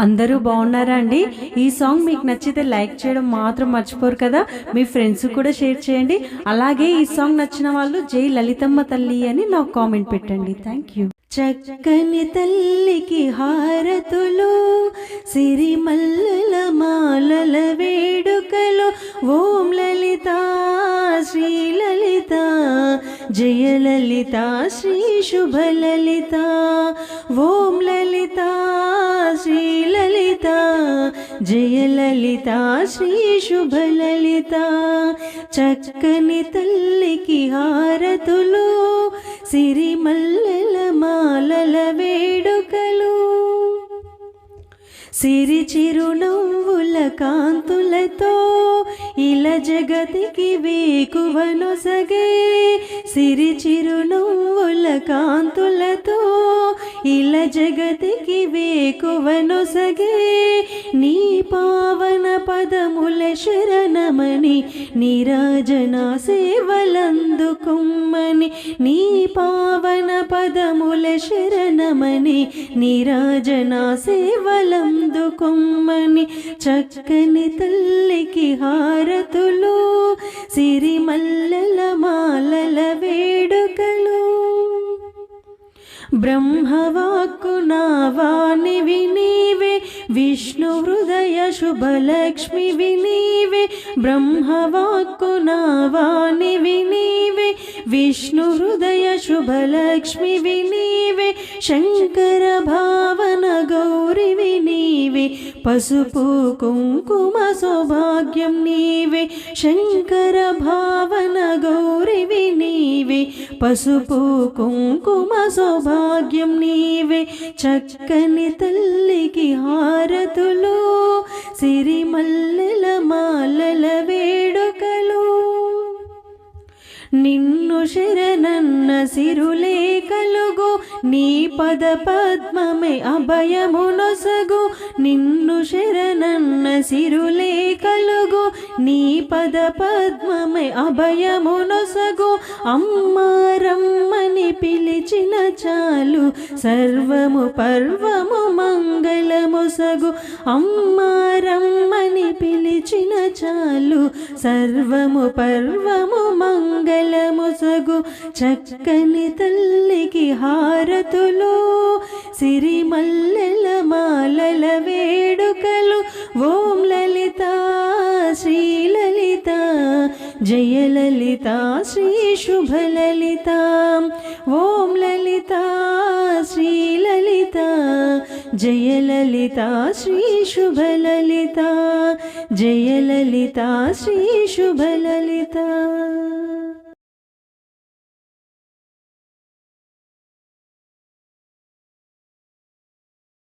అందరూ బాగున్నారా అండి? ఈ సాంగ్ మీకు నచ్చితే లైక్ చేయడం మాత్రం మర్చిపోరు కదా. మీ ఫ్రెండ్స్ కూడా షేర్ చేయండి. అలాగే ఈ సాంగ్ నచ్చిన వాళ్ళు జై లలితమ్మ తల్లి అని నాకు కామెంట్ పెట్టండి. Thank you. చక్కని తల్లికి హారతులు సిరిమల్లల మాలల వేడుకలు ఓ జయ లలిత శ్రీ శుభ లలిత ఓం లలిత శ్రీ లలిత జయ లలిత శ్రీ శుభ లలిత చక్కని తల్లికి హారతులు సిరిమల్లెల మాలల వేడుకలు సిరి చిరునవ్వుల కాంతులతో ఇలా జగతికి వేకువనొసగే సిరి చిరునవ్వుల కాంతులతో ఇలా జగతికి వేకువనొసగే నీ పావన పదముల శరణమని నీరాజన సేవలందుకుమ్మని నీ పావన పదముల శరణమని నీరాజన సేవలందుకుమ్మని చక్కని తల్లికి హార సిరిమల్లల మాలల వేడుకలు. బ్రహ్మవాక్కు నావానివి వినీవే విష్ణు హృదయ శుభలక్ష్మి వినీవే. బ్రహ్మవాక్కు నావానివి వినీవే విష్ణు హృదయ శుభలక్ష్మి వినీవే. శంకర భావన గౌరి వినీవే పసుపు కుంకుమ సౌభాగ్యం నీవే. శంకర భావన గౌరి వినీవే పసుపు కుంకుమ సౌభాగ్యం నీవే చక్కని తల్లికి హారతులు సిరిమల్లె నిన్ను శరణన్న సిరులే కలుగు. నీ పద పద్మమే అభయమునొసగు నిన్ను శరణన్న సిరులే కలుగు. నీ పద పద్మమే అభయమునొసగు అమ్మారమ్మని పిలిచిన చాలు. సర్వము పర్వము మంగళముసగు అమ్మారమ్మ సర్వము పర్వము మంగళము సగు. చక్కని తల్లికి హారతులు సిరిమల్లెల మాలల వేడుకలు. ఓం లలిత శ్రీ లలిత జయ లలిత శ్రీ శుభ లలిత. ఓం లలితా జయలలిత శ్రీ శుభలలిత జయలలిత శ్రీ శుభలలిత.